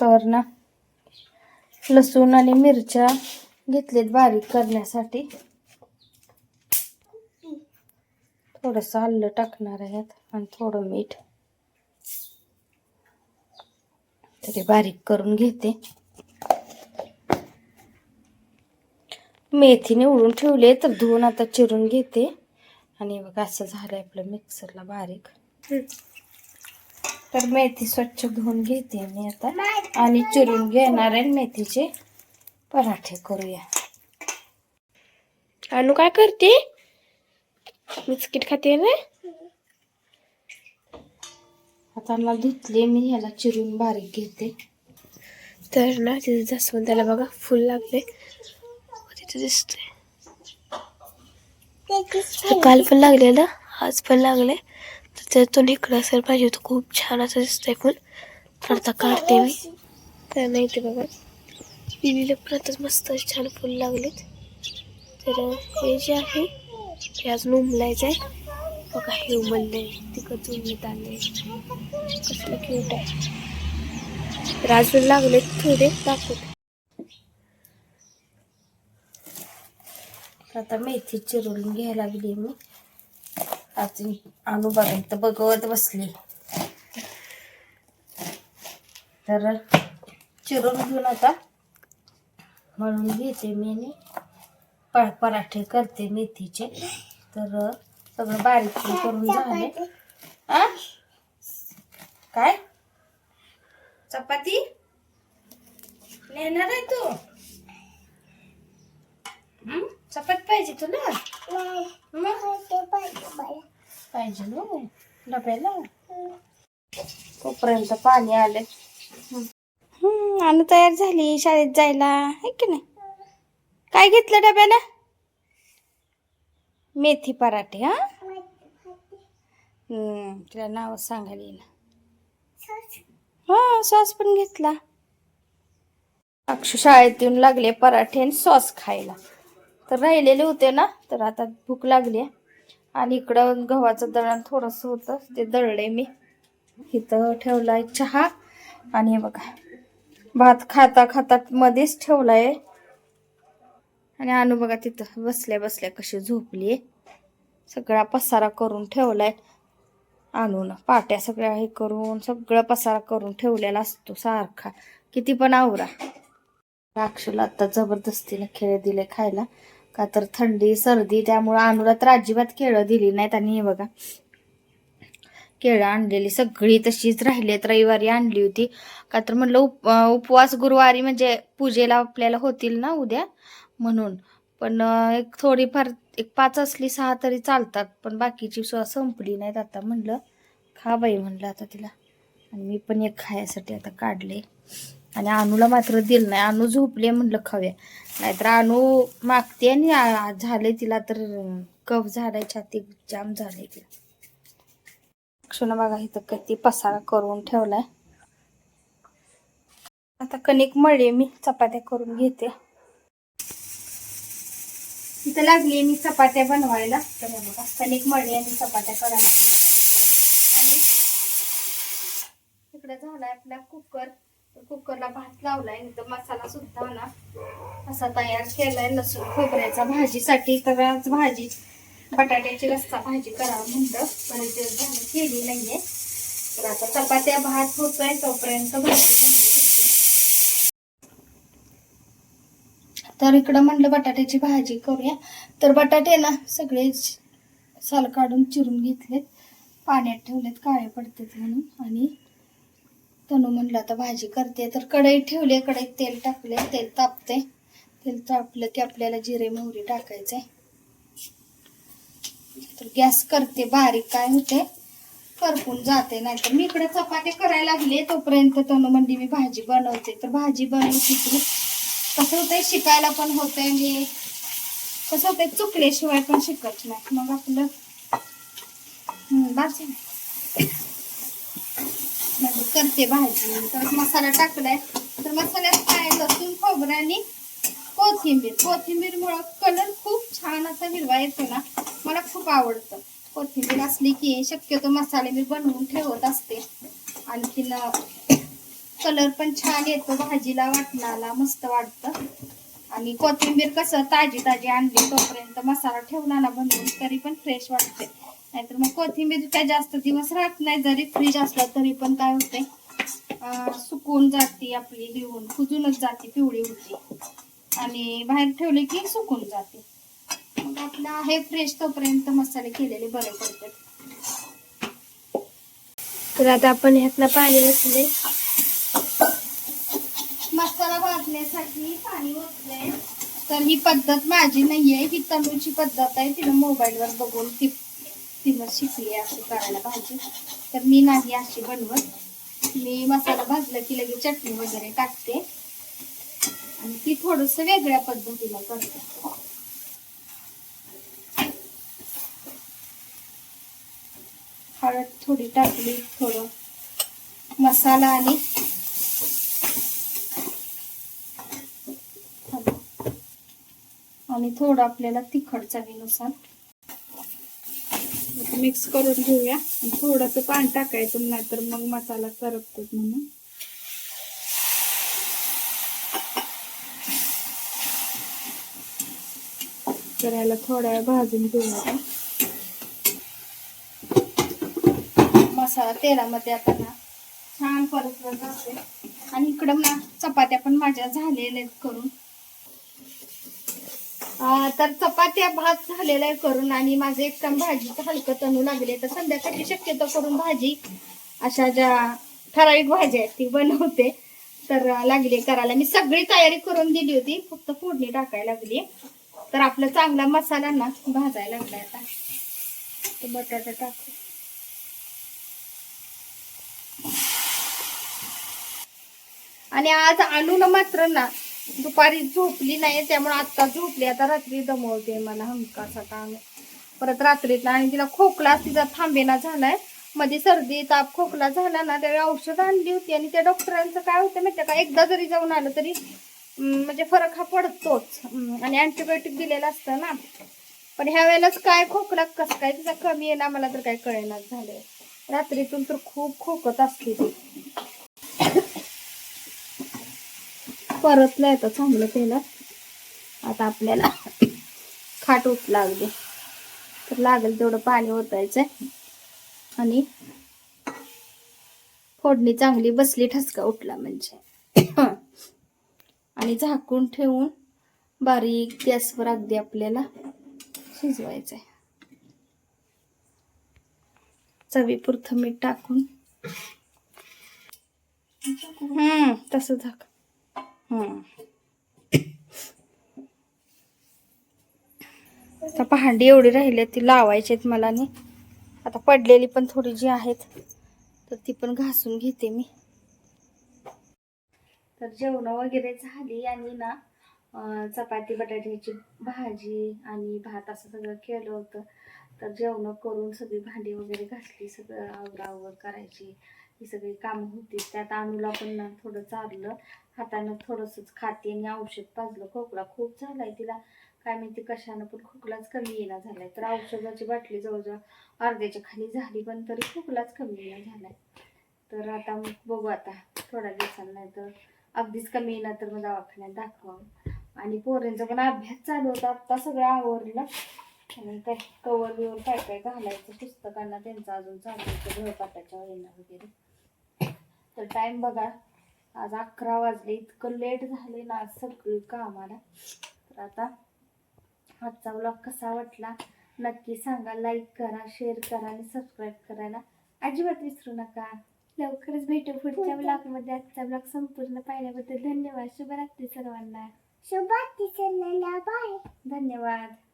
तर ना लसूण आणि मिरच्या घेतलेत बारीक करण्यासाठी. थोडंसं आलं टाकणार आहे आणि थोडं मीठ. तरी बारीक करून घेते. मेथी निवडून ठेवले तर धुवून आता चिरून घेते. आणि बघा असं झालंय आपलं मिक्सरला बारीक. तर मेथी स्वच्छ धुवून घेते मी आता. आणि चिरून घेणार आहे मेथीचे पराठे करूया. अनु काय करते? बिस्किट खाते ना? आता मला धुतले मी ह्याला चिरून बारीक घेते. तर ना तिथे जास्वंदाला बघा फुल लागले तिथे दिसते काल पण लागले ना आज पण लागले तर त्यातून इकडं असेल पाहिजे होतं. खूप छान असं दिसतंय पण तर आता काढते मी. तर नाही ते बघा. लिलीला पण मस्त छान फुल लागलेत. तर हे जे आहे हे अजून उमलायचं आहे. बघा हे उमललंय. तिकडचं उमलत आलंय. कसलं क्यूट आहे. तर अजून लागलेत थोडे. दाखवते. आता मेथी चिरून घ्यायला लागली मी. आज आणू बघा तर बघत बसली. तर चिरून घेऊन आता म्हणून घेते मी आणि प पराठे करते मेथीचे. तर सगळं बारीक करून झाले. आ? काय? चपाती? नेणार आहे तू? हं? चपाती पाहिजे तुला? पाहिजे ना डब्याला. तोपर्यंत पाणी आले आणि तयार झाली शाळेत जायला. आहे की नाही? काय घेतलं डब्याला? मेथी पराठे हा? हम्म, तिला नाव सांगायला येईना. हा सॉस पण घेतला. अक्षु शाळेत येऊन लागले पराठे आणि सॉस खायला. तर राहिलेले होते ना तर आता भूक लागली आहे. आणि इकडं गव्हाचं दळण थोडंसं होतं ते दळले मी. इथं ठेवलाय चहा. आणि बघा भात खाता खाता मध्येच ठेवलाय. आणि आणू बघा तिथं बसल्या बसल्या कशी झोपली सगळा पसारा करून ठेवलाय. आणून पाट्या सगळ्या हे करून सगळं पसारा करून ठेवलेला असतो सारखा. किती पण आवरा. अक्षुला आता जबरदस्तीनं खेळ दिले खायला. का तर थंडी सर्दी त्यामुळं अनुला तर अजिबात केळं दिली नाहीत आणि हे बघा. केळं आणलेली सगळी तशीच राहिली आहेत. रविवारी आणली होती. का तर म्हणलं उप उपवास गुरुवारी म्हणजे पूजेला आपल्याला होतील ना उद्या? म्हणून. पण एक थोडीफार एक पाच असली सहा तरी चालतात. पण बाकीची सुद्धा संपली नाहीत आता म्हणलं. खा बाई म्हणलं आता तिला. आणि मी पण एक खायसाठी आता काढले. आणि अनुला मात्र दिलं नाही. अनु झोपले म्हणलं खाऊया नाहीतर अनु मागते आणि झाले तिला तर कफ झालाय छाती जाम झाले तिला. क्षण बघा इथं किती पसारा करून ठेवलाय. आता कणिक मळली मी चपात्या करून घेते. इथं लागली मी चपात्या बनवायला. तर बघा कणिक मळली आणि चपात्या करायला. आणि इकडे झालाय आपला कुकर. कुकरला भात लावलाय इथं मसाला सुद्धा ना असा तयार केलाय लसूण खोबऱ्याचा भाजीसाठी. तर आज भाजी बटाट्याची रस्सा भाजी करावं म्हणलं पण ते झालं केली नाहीये. तर आता चपात्या भात होतोय तोपर्यंत भाजी तर इकडं म्हणलं बटाट्याची भाजी करूया. तर बटाटे ना सगळे साल काढून चिरून घेतलेत. पाण्यात ठेवलेत काळे पडतात म्हणून. आणि तनू म्हटलं आता भाजी करते. तर कढई ठेवली आहे कढईत तेल टाकले तेल तापते तेल तापलं की आपल्याला जिरे मोहरी टाकायचे तर गॅस करते बारीक काय होते करपून जाते. नाहीतर मी इकडे चपाती करायला लागले तोपर्यंत तनू म्हणली मी भाजी बनवते. तर भाजी बनवली की कसं होतंय शिकायला पण होतंय मी कसं होतंय चुकल्याशिवाय पण शिकत नाही मग आपलं बास करते भाजी. तर मसाला टाकलाय. तर मसाल्यात काय लसूण खोबरं आणि कोथिंबीर. कोथिंबीरमुळं कलर खूप छान असा हिरवा येतो ना. मला खूप आवडतं. कोथिंबीर असली की शक्यतो मसाले मी बनवून ठेवत असते. आणखीन कलर पण छान येतो भाजीला वाटणाला मस्त वाटतं. आणि कोथिंबीर कसं ताजी ताजी आणली तोपर्यंत मसाला ठेवला ना बनवून तरी पण फ्रेश वाटते. नाहीतर मग कोथिंबीर काय जास्त दिवस राहत नाही जरी फ्रीज असला तरी पण काय होते सुकून जाते आपली लिहून कुजूनच जाते पिवळी होती आणि बाहेर ठेवली की सुकून जाते. मग आपला आहे फ्रेश तोपर्यंत मसाले केलेले बरे पडतात. तर आता आपण ह्यातनं पाणी बसले मसाला भाजण्यासाठी पाणी ओतलंय. तर ही पद्धत माझी नाहीये ही तनूची पद्धत आहे तिला मोबाईलवर बघून ती तिनं शिकली असं करायला भाजी तर मी नाही अशी बनवत. मी मसाला भाजला की लगेच चटणी वगैरे टाकते. आणि ती थोडस वेगळ्या पद्धतीला करते. हळद थोडी टाकली थोडं मसाला आणि आणि थोडं आपल्याला तिखट चवीनुसार मिक्स करून घेऊया. थोडस पाणी टाकायचं नाहीतर मग मसाला करपतो म्हणून. तर याला थोड्या वेळ भाजून घेऊया. मसाला तेलामध्ये आता ना छान परतला जाते आणि इकडं ना चपात्या पण माझ्या झालेल्या आहेत करून. तर चपात्या भात झालेला आहे करून आणि माझं एक टाइम भाजी हलकं तणू लागले तर संध्याकाळची शक्यतो करून भाजी अशा ज्या ठराविक भाज्या आहेत ती बनवते. तर लागली करायला. मी सगळी तयारी करून दिली होती फक्त फोडणी टाकायला लागली तर आपला चांगला मसाला ना भाजायला लागलाय आता. बटाटा टाकू. आणि आज आणून मात्र ना दुपारी झोपली नाही त्यामुळे आता झोपली. आता रात्री दमवते मला हमकाचा काम. परत रात्रीतला आणि तिला खोकला तिचा थांबेना झालाय. मध्ये सर्दी ताप खोकला झाला ना त्यावेळी औषध आणली होती आणि त्या डॉक्टरांचं काय होतं माहिती का? एकदा जरी जाऊन आलं तरी म्हणजे फरक हा पडतोच. आणि अँटीबायोटिक दिलेलं असतं ना. पण ह्या वेळेलाच काय खोकला कसं काय तिचा कमी आहे ना मला तर काय कळेनाच झालंय. रात्रीतून तर खूप खोकत असते ती. परतलं येतं चांगलं तेलात. आता आपल्याला खाट उठ लागली. तर लागेल तेवढं पाणी ओतायचंय. आणि फोडणी चांगली बसली ठसका उठला म्हणजे. आणि झाकून ठेवून बारीक गॅसवर अगदी आपल्याला शिजवायचं आहे चवी चवीपुरतं मीठ टाकून. हम्म तसं झाक आता भांडी एवढी राहिली ती लावायची आहेत मला आणि आता पडलेली पण थोडी जी आहेत तर ती पण घासून घेते मी. तर जेवण वगैरे झाली आणि ना चपाती बटाट्याची भाजी आणि भात असं सगळं केलं होतं. तर जेवण करून सगळी भांडी वगैरे घासली सगळं आवरावर करायची. ही सगळी कामं होती. त्यात अनुला पण ना थोडं चारलं. हातानं थोडंसंच खाते आणि औषध पाजलं. खोकला खूप झालाय तिला. काय माहिती कशानं पण खोकलाच कमी येणं झालाय. तर औषधाची बाटली जवळजवळ अर्ध्याच्या खाली झाली पण तरी खोकलाच कमी येणं झालाय. तर आता मग बघू आता. थोड्या दिवसांना नाही तर अगदीच कमी येणार तर मग दवाखान्यात दाखवावं. आणि पोरांचा पण अभ्यास चालू होता. आत्ता सगळं आवरलं. आणि काय कवर बिवर काय काय घालायचं पुस्तकांना त्यांचं अजून चालू होतं. गृहपाठाच्या वेळेला वगैरे. तर टाइम बघा. आज अकरा वाजले. इतकं लेट झाले ना आज सगळी कामाला. तर आता आजचा ब्लॉग कसा वाटला? नक्की सांगा. लाईक करा शेअर करा आणि सबस्क्राईब करायला अजिबात विसरू नका. लवकरच भेटू पुढच्या ब्लॉगमध्ये. आजचा ब्लॉग संपूर्ण पाहिल्याबद्दल धन्यवाद. शुभरात्री सर्वांना. शुभ बाय धन्यवाद.